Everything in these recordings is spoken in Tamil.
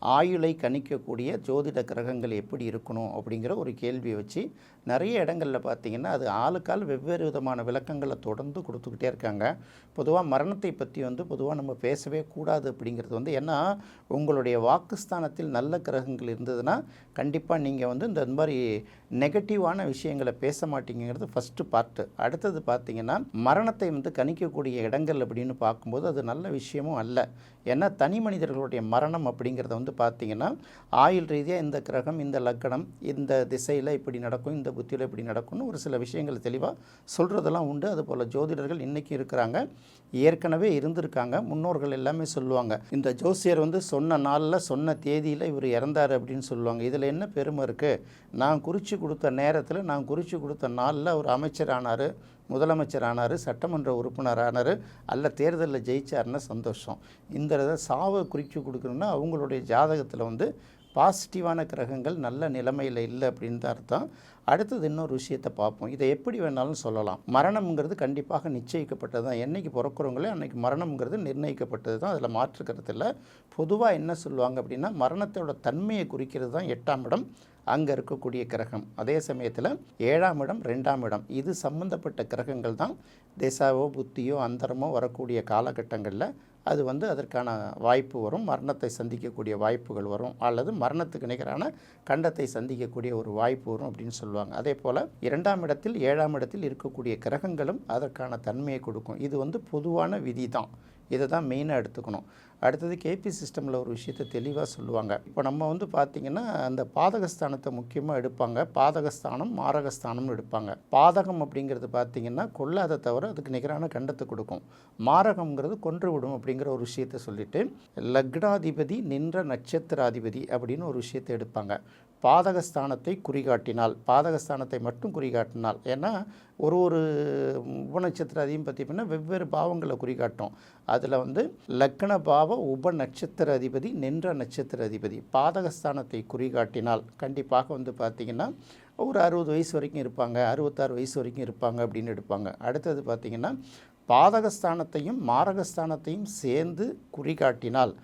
ஆயுளை கணிக்கக்கூடிய ஜோதிட கிரகங்கள் எப்படி இருக்கணும் அப்படிங்கிற ஒரு கேள்வியை வச்சு நிறைய இடங்களில் பார்த்தீங்கன்னா அது ஆளுக்கால் வெவ்வேறு விதமான விளக்கங்களை தொடர்ந்து கொடுத்துக்கிட்டே இருக்காங்க. பொதுவாக மரணத்தை பற்றி வந்து பொதுவாக நம்ம பேசவே கூடாது அப்படிங்கிறது வந்து ஏன்னா உங்களுடைய வாக்குஸ்தானத்தில் நல்ல கிரகங்கள் இருந்ததுன்னா கண்டிப்பாக நீங்கள் வந்து இந்த மாதிரி நெகட்டிவான விஷயங்களை பேச மாட்டீங்கிறது ஃபஸ்ட்டு பார்ட்டு அடுத்தது பார்த்தீங்கன்னா மரணத்தை வந்து கணிக்கக்கூடிய இடங்கள் அப்படின்னு பார்க்கும்போது அது நல்ல விஷயமும் அல்ல. ஏன்னா தனி மனிதர்களுடைய மரணம் அப்படிங்கிறத வந்து பார்த்தீங்கன்னா ஆயுள் ரீதியாக இந்த கிரகம் இந்த லக்கணம் இந்த திசையில் இப்படி நடக்கும் இந்த புத்தியில் இப்படி நடக்கும்னு ஒரு சில விஷயங்கள் தெளிவாக சொல்கிறதெல்லாம் உண்டு. அதுபோல் ஜோதிடர்கள் இன்றைக்கி இருக்கிறாங்க. ஏற்கனவே இருந்திருக்காங்க. முன்னோர்கள் எல்லாமே சொல்லுவாங்க. இந்த ஜோசியர் வந்து சொன்ன நாளில் சொன்ன தேதியில் இவர் இறந்தார் அப்படின்னு சொல்லுவாங்க. இதில் என்ன பெருமை இருக்குது நான் குறித்து கொடுத்த நேரத்தில் நான் குறித்து கொடுத்த நாளில் அவர் அமைச்சர் ஆனார். முதலமைச்சர் ஆனார் சட்டமன்ற உறுப்பினர் ஆனார் அல்ல தேர்தலில் ஜெயிச்சாருன்னா சந்தோஷம். இந்த இதை சாவை குறித்து கொடுக்கணும்னா அவங்களுடைய ஜாதகத்தில் வந்து பாசிட்டிவான கிரகங்கள் நல்ல நிலைமையில் இல்லை அப்படின்னு தான் அர்த்தம். அடுத்தது இன்னொரு விஷயத்தை பார்ப்போம். இதை எப்படி வேணாலும் சொல்லலாம். மரணம்ங்கிறது கண்டிப்பாக நிச்சயிக்கப்பட்டது தான். என்றைக்கு பிறக்கிறவங்களே அன்றைக்கி மரணம்ங்கிறது நிர்ணயிக்கப்பட்டது தான். அதில் மாற்றுக்கிறது இல்லை பொதுவாக என்ன சொல்லுவாங்க அப்படின்னா மரணத்தோட தன்மையை குறிக்கிறது தான் எட்டாம் இடம். அங்கே இருக்கக்கூடிய கிரகம். அதே சமயத்தில் ஏழாம் இடம் ரெண்டாம் இடம். இது சம்பந்தப்பட்ட கிரகங்கள் தான். திசாவோ புத்தியோ அந்தரமோ வரக்கூடிய காலகட்டங்களில் அது வந்து அதற்கான வாய்ப்பு வரும். மரணத்தை சந்திக்கக்கூடிய வாய்ப்புகள் வரும். அல்லது மரணத்துக்கு நிகரான கண்டத்தை சந்திக்கக்கூடிய ஒரு வாய்ப்பு வரும் அப்படின்னு சொல்லுவாங்க. அதே போல் இரண்டாம் இடத்தில் ஏழாம் இடத்தில் இருக்கக்கூடிய கிரகங்களும் அதற்கான தன்மையை கொடுக்கும். இது வந்து பொதுவான விதி தான். இதை தான் மெயினாக எடுத்துக்கணும். அடுத்தது கேபி சிஸ்டமில் ஒரு விஷயத்தை தெளிவாக சொல்லுவாங்க. இப்போ நம்ம வந்து பார்த்திங்கன்னா அந்த பாதகஸ்தானத்தை முக்கியமாக எடுப்பாங்க. பாதகஸ்தானம் மாரகஸ்தானம்னு எடுப்பாங்க. பாதகம் அப்படிங்கிறது பார்த்திங்கன்னா கொல்லாத தவிர அதுக்கு நிகரான கண்டத்தை கொடுக்கும். மாரகம்ங்கிறது கொன்று விடும் அப்படிங்கிற ஒரு விஷயத்தை சொல்லிட்டு லக்னாதிபதி நின்ற நட்சத்திராதிபதி அப்படின்னு ஒரு விஷயத்தை எடுப்பாங்க. பாதகஸ்தானத்தை குறிகாட்டினால் பாதகஸ்தானத்தை மட்டும் குறிகாட்டினால் ஏன்னா ஒரு ஒரு உபநட்சத்திர உபநட்சத்திராதியும் பார்த்தீங்கன்னா வெவ்வேறு பாவங்களை குறிகாட்டும். அதில் வந்து லக்ன பாவ உப நட்சத்திர அதிபதி நின்ற நட்சத்திர அதிபதி பாதகஸ்தானத்தை குறிகாட்டினால் கண்டிப்பாக வந்து பார்த்திங்கன்னா ஒரு அறுபது வயசு வரைக்கும் இருப்பாங்க அறுபத்தாறு வயசு வரைக்கும் இருப்பாங்க அப்படின்னு எடுப்பாங்க. அடுத்தது பார்த்திங்கன்னா பாதகஸ்தானத்தையும் மாரகஸ்தானத்தையும் சேர்ந்து குறிகாட்டினால்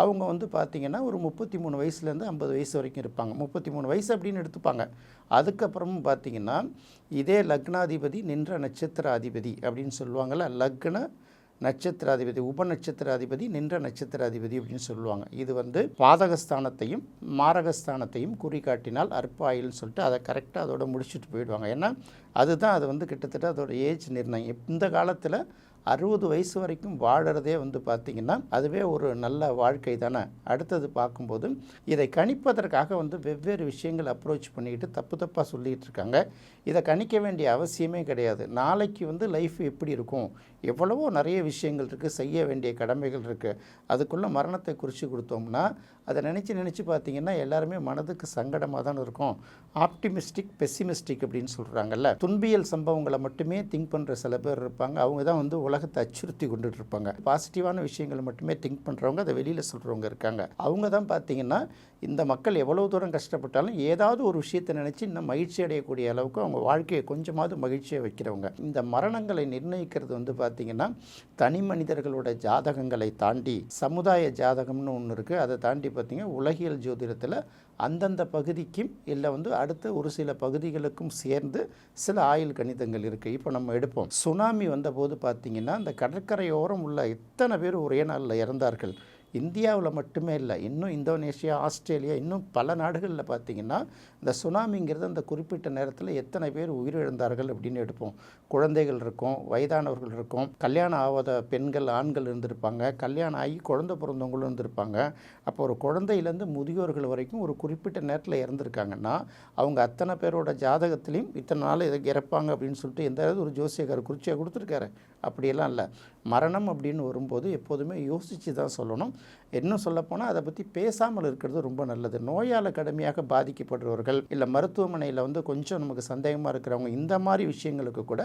அவங்க வந்து பார்த்திங்கன்னா ஒரு முப்பத்தி மூணு வயசுலேருந்து ஐம்பது வயசு வரைக்கும் இருப்பாங்க. முப்பத்தி மூணு வயசு அப்படின்னு எடுத்துப்பாங்க. அதுக்கப்புறமும் பார்த்திங்கன்னா இதே லக்னாதிபதி நின்ற நட்சத்திராதிபதி அப்படின்னு சொல்லுவாங்கள்ல லக்ன நட்சத்திராதிபதி உப நட்சத்திராதிபதி நின்ற நட்சத்திராதிபதி அப்படின்னு சொல்லுவாங்க. இது வந்து பாதகஸ்தானத்தையும் மாரகஸ்தானத்தையும் குறிகாட்டினால் அற்ப சொல்லிட்டு அதை கரெக்டாக அதோட முடிச்சுட்டு போயிடுவாங்க. ஏன்னா அதுதான் அது வந்து கிட்டத்தட்ட அதோட ஏஜ் நிர்ணயம். இந்த காலத்தில் அறுபது வயசு வரைக்கும் வாழறதே வந்து பார்த்திங்கன்னா அதுவே ஒரு நல்ல வாழ்க்கை தானே. அடுத்தது பார்க்கும்போது இதை கணிப்பதற்காக வந்து வெவ்வேறு விஷயங்கள் அப்ரோச் பண்ணிக்கிட்டு தப்பு தப்பாக சொல்லிகிட்டு இருக்காங்க. இதை கணிக்க வேண்டிய அவசியமே கிடையாது. நாளைக்கு வந்து லைஃப் எப்படி இருக்கும்? எவ்வளவோ நிறைய விஷயங்கள் இருக்குது செய்ய வேண்டிய கடமைகள் இருக்குது அதுக்குள்ளே மரணத்தை குறித்து கொடுத்தோம்னா அதை நினச்சி நினச்சி பார்த்தீங்கன்னா எல்லாருமே மனதுக்கு சங்கடமாக தான் இருக்கும். ஆப்டிமிஸ்டிக் பெசிமிஸ்டிக் அப்படின்னு சொல்கிறாங்கல்ல துன்பியல் சம்பவங்களை மட்டுமே திங்க் பண்ணுற சில பேர் இருப்பாங்க. அவங்க தான் வந்து உலகத்தை அச்சுறுத்தி கொண்டுட்டு இருப்பாங்க பாசிட்டிவான விஷயங்களை மட்டுமே திங்க் பண்ணுறவங்க அதை வெளியில் சொல்கிறவங்க இருக்காங்க. அவங்க தான் பார்த்தீங்கன்னா இந்த மக்கள் எவ்வளோ தூரம் கஷ்டப்பட்டாலும் ஏதாவது ஒரு விஷயத்தை நினச்சி இன்னும் மகிழ்ச்சி அடையக்கூடிய அளவுக்கு அவங்க வாழ்க்கையை கொஞ்சமாவது மகிழ்ச்சியை வைக்கிறவங்க. இந்த மரணங்களை நிர்ணயிக்கிறது வந்து பார்த்திங்கன்னா தனி மனிதர்களோட ஜாதகங்களை தாண்டி சமுதாய ஜாதகம்னு ஒன்று இருக்குது அதை தாண்டி பார்த்திங்கன்னா உலகியல் ஜோதிடத்தில் அந்தந்த பகுதிக்கும் இல்லை வந்து அடுத்த ஒரு சில பகுதிகளுக்கும் சேர்ந்து சில ஆயுள் கணிதங்கள் இருக்குது இப்போ நம்ம எடுப்போம். சுனாமி வந்தபோது பார்த்திங்கன்னா அந்த கடற்கரையோரம் உள்ள இத்தனை பேர் ஒரே நாளில் இறந்தார்கள். இந்தியாவில் மட்டுமே இல்லை இன்னும் இந்தோனேஷியா ஆஸ்திரேலியா இன்னும் பல நாடுகளில் பார்த்திங்கன்னா இந்த சுனாமிங்கிறது அந்த குறிப்பிட்ட நேரத்தில் எத்தனை பேர் உயிரிழந்தார்கள் அப்படின்னு எடுப்போம். குழந்தைகள் இருக்கும் வயதானவர்கள் இருக்கும் கல்யாணம் ஆகாத பெண்கள் ஆண்கள் இருந்திருப்பாங்க கல்யாணம் ஆகி குழந்தை பிறந்தவங்களும் இருந்திருப்பாங்க. அப்போ ஒரு குழந்தையிலேருந்து முதியோர்கள் வரைக்கும் ஒரு குறிப்பிட்ட நேரத்தில் இறந்துருக்காங்கன்னா அவங்க அத்தனை பேரோட ஜாதகத்திலையும் இத்தனை நாள் இதை இறப்பாங்க அப்படின்னு சொல்லிட்டு எந்த ஒரு ஜோசியக்கார் குறிச்சியாக கொடுத்துருக்காரு? அப்படியெல்லாம் இல்லை. மரணம் அப்படின்னு வரும்போது எப்போதுமே யோசித்து தான் சொல்லணும். இன்னும் சொல்லப்போனால் அதை பற்றி பேசாமல் இருக்கிறது ரொம்ப நல்லது. நோயால் கடுமையாக பாதிக்கப்படுறவர்கள் இல்லை மருத்துவமனையில் வந்து கொஞ்சம் நமக்கு சந்தேகமாக இருக்கிறவங்க இந்த மாதிரி விஷயங்களுக்கு கூட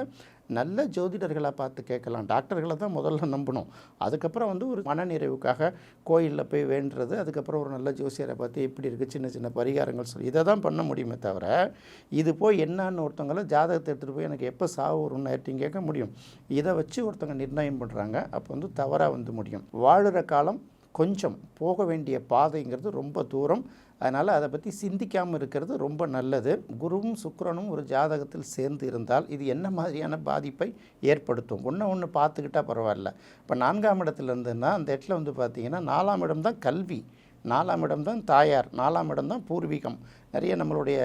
நல்ல ஜோதிடர்களாக பார்த்து கேட்கலாம். டாக்டர்களை தான் முதல்ல நம்பணும். அதுக்கப்புறம் வந்து ஒரு மனநிறைவுக்காக கோயிலில் போய் வேண்டுறது அதுக்கப்புறம் ஒரு நல்ல ஜோசியரை பார்த்து எப்படி இருக்குது சின்ன சின்ன பரிகாரங்கள் சொல்லி இதை தான் பண்ண முடியுமே தவிர இது போய் என்னன்னு ஒருத்தவங்கள ஜாதகத்தை எடுத்துகிட்டு போய் எனக்கு எப்போ சாவு வரும்னு யார்ட்டையும் கேட்க முடியும். இதை வச்சு ஒருத்தவங்க நிர்ணயம் பண்ணுறாங்க அப்போ வந்து தவறாக வந்து முடியும். வாழுற காலம் கொஞ்சம் போக வேண்டிய பாதைங்கிறது ரொம்ப தூரம். அதனால் அதை பற்றி சிந்திக்காமல் இருக்கிறது ரொம்ப நல்லது. குருவும் சுக்கரனும் ஒரு ஜாதகத்தில் சேர்ந்து இருந்தால் இது என்ன மாதிரியான பாதிப்பை ஏற்படுத்தும்? ஒன்று ஒன்று பார்த்துக்கிட்டா பரவாயில்ல. இப்போ நான்காம் இடத்துல இருந்துன்னா அந்த இடத்துல வந்து பார்த்திங்கன்னா நாலாம் இடம் தான் கல்வி. நாலாம் இடம் தான் தாயார். நாலாம் இடம் தான் பூர்வீகம். நிறைய நம்மளுடைய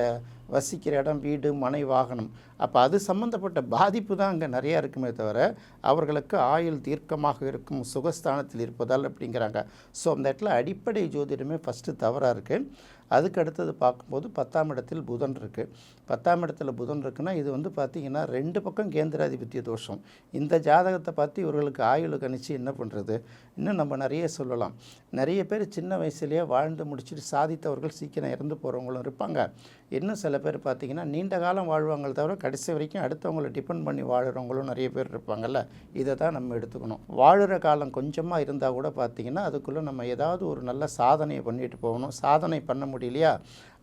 வசிக்கிற இடம் வீடு மனை வாகனம். அப்போ அது சம்மந்தப்பட்ட பாதிப்பு தான் அங்கே நிறையா இருக்குமே தவிர அவர்களுக்கு ஆயுள் தீர்க்கமாக இருக்கும் சுகஸ்தானத்தில் இருப்பதால் அப்படிங்கிறாங்க. ஸோ அந்த இடத்துல அடிப்படை ஜோதிடமே ஃபஸ்ட்டு தவறாக இருக்குது அதுக்கு அடுத்தது பார்க்கும்போது பத்தாம் இடத்தில் புதன் இருக்குது பத்தாம் இடத்துல புதன் இருக்குன்னா இது வந்து பார்த்திங்கன்னா ரெண்டு பக்கம் கேந்திராதிபத்திய தோஷம். இந்த ஜாதகத்தை பார்த்து இவர்களுக்கு ஆயுள் கணிச்சு என்ன பண்ணுறது இன்னும் நம்ம நிறைய சொல்லலாம். நிறைய பேர் சின்ன வயசுலேயே வாழ்ந்து முடிச்சுட்டு சாதித்தவர்கள் சீக்கிரம் இறந்து போகிறவங்களும் இருப்பாங்க. இன்னும் சில பேர் பார்த்திங்கன்னா நீண்ட காலம் வாழ்வாங்களே தவிர கடைசி வரைக்கும் அடுத்தவங்களை டிபெண்ட் பண்ணி வாழ்கிறவங்களும் நிறைய பேர் இருப்பாங்கல்ல. இதை தான் நம்ம எடுத்துக்கணும். வாழுற காலம் கொஞ்சமாக இருந்தால் கூட பார்த்திங்கன்னா அதுக்குள்ளே நம்ம ஏதாவது ஒரு நல்ல சாதனையை பண்ணிட்டு போகணும். சாதனை பண்ண முடியலையா?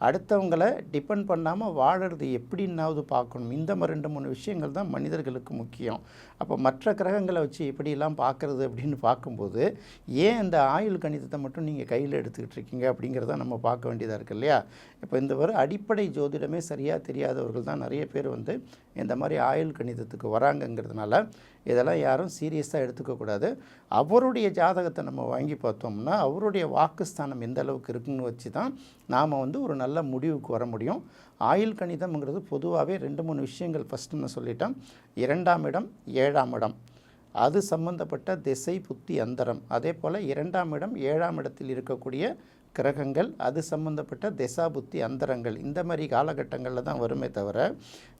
அடுத்தவங்களை டிபெண்ட் பண்ணாமல் வாழறது எப்படின்னாவது பார்க்கணும். இந்த மாதிரி ரெண்டு மூணு விஷயங்கள் தான் மனிதர்களுக்கு முக்கியம். அப்போ மற்ற கிரகங்களை வச்சு எப்படிலாம் பார்க்குறது அப்படின்னு பார்க்கும்போது ஏன் இந்த ஆயுள் கணிதத்தை மட்டும் நீங்கள் கையில் எடுத்துக்கிட்டு இருக்கீங்க அப்படிங்கிறத நம்ம பார்க்க வேண்டியதாக இருக்குது இல்லையா? இப்போ இந்த ஒரு அடிப்படை ஜோதிடமே சரியாக தெரியாதவர்கள் தான் நிறைய பேர் வந்து இந்த மாதிரி ஆயுள் கணிதத்துக்கு வராங்கங்கிறதுனால இதெல்லாம் யாரும் சீரியஸாக எடுத்துக்கக்கூடாது அவருடைய ஜாதகத்தை நம்ம வாங்கி பார்த்தோம்னா அவருடைய வாக்குஸ்தானம் எந்த அளவுக்கு இருக்குன்னு வச்சு தான் நாம் வந்து ஒரு நல்ல முடிவுக்கு வர முடியும். ஆயுள் கணிதம்ங்கிறது பொதுவாகவே ரெண்டு மூணு விஷயங்கள் ஃபஸ்ட்டு நான் சொல்லிட்டேன். இரண்டாம் இடம் ஏழாம் இடம். அது சம்பந்தப்பட்ட திசை புத்தி அந்தரம். அதே போல் இரண்டாம் இடம் ஏழாம் இடத்தில் இருக்கக்கூடிய கிரகங்கள் அது சம்பந்தப்பட்ட திசா புத்தி அந்தரங்கள். இந்த மாதிரி காலகட்டங்களில் தான் வருமே தவிர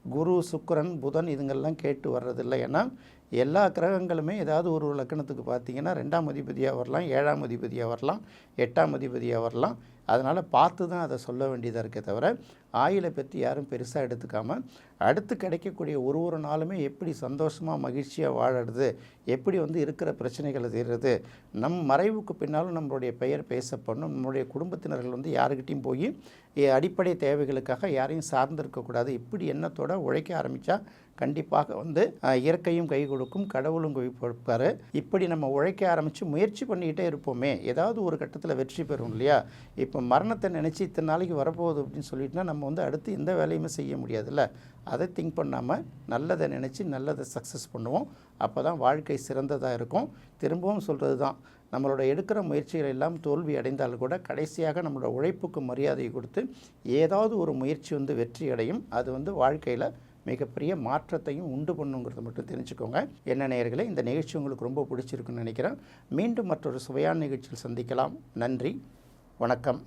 குரு சுக்கரன் புதன் இதுங்கள்லாம் கேட்டு வர்றதில்லை. ஏன்னா எல்லா கிரகங்களுமே ஏதாவது ஒரு லக்கணத்துக்கு பார்த்தீங்கன்னா ரெண்டாம் அதிபதியாக வரலாம் ஏழாம் அதிபதியாக வரலாம் எட்டாம் அதிபதியாக வரலாம். அதனால் பார்த்து தான் அதை சொல்ல வேண்டியதாக இருக்கே தவிர ஆயிலை பற்றி யாரும் பெருசாக எடுத்துக்காமல் அடுத்து கிடைக்கக்கூடிய ஒரு ஒரு நாளுமே எப்படி சந்தோஷமாக மகிழ்ச்சியாக வாழறது எப்படி வந்து இருக்கிற பிரச்சனைகளை தீர்றது நம் மறைவுக்கு பின்னாலும் நம்மளுடைய பெயர் பேசப்படணும் நம்மளுடைய குடும்பத்தினர்கள் வந்து யாருக்கிட்டையும் போய் அடிப்படை தேவைகளுக்காக யாரையும் சார்ந்திருக்கக்கூடாது இப்படி எண்ணத்தோடு உழைக்க ஆரம்பித்தா கண்டிப்பாக வந்து இயற்கையும் கை கொடுக்கும் கடவுளும் கை கொடுப்பாரு. இப்படி நம்ம உழைக்க ஆரம்பித்து முயற்சி பண்ணிக்கிட்டே இருப்போமே. ஏதாவது ஒரு கட்டத்தில் வெற்றி பெறும் இல்லையா? இப்போ மரணத்தை நினச்சி இத்தனை நாளைக்கு வரப்போகுது அப்படின்னு சொல்லிட்டுனா நம்ம வந்து அடுத்து எந்த வேலையுமே செய்ய முடியாதுல்ல. அதை திங்க் பண்ணாமல் நல்லதை நினச்சி நல்லதை சக்ஸஸ் பண்ணுவோம். அப்போ தான் வாழ்க்கை சிறந்ததாக இருக்கும். திரும்பவும் சொல்கிறது தான் நம்மளோட எடுக்கிற முயற்சிகள் எல்லாம் தோல்வி அடைந்தால் கூட கடைசியாக நம்மளோட உழைப்புக்கு மரியாதை கொடுத்து ஏதாவது ஒரு முயற்சி வந்து வெற்றி அடையும். அது வந்து வாழ்க்கையில் மிகப்பெரிய மாற்றத்தையும் உண்டு பண்ணுங்கிறத மட்டும் தெரிஞ்சுக்கோங்க. என்ன நேயர்களே இந்த நிகழ்ச்சி உங்களுக்கு ரொம்ப பிடிச்சிருக்குன்னு நினைக்கிறேன். மீண்டும் மற்றொரு சுவையான நிகழ்ச்சியில் சந்திக்கலாம். நன்றி. வணக்கம்.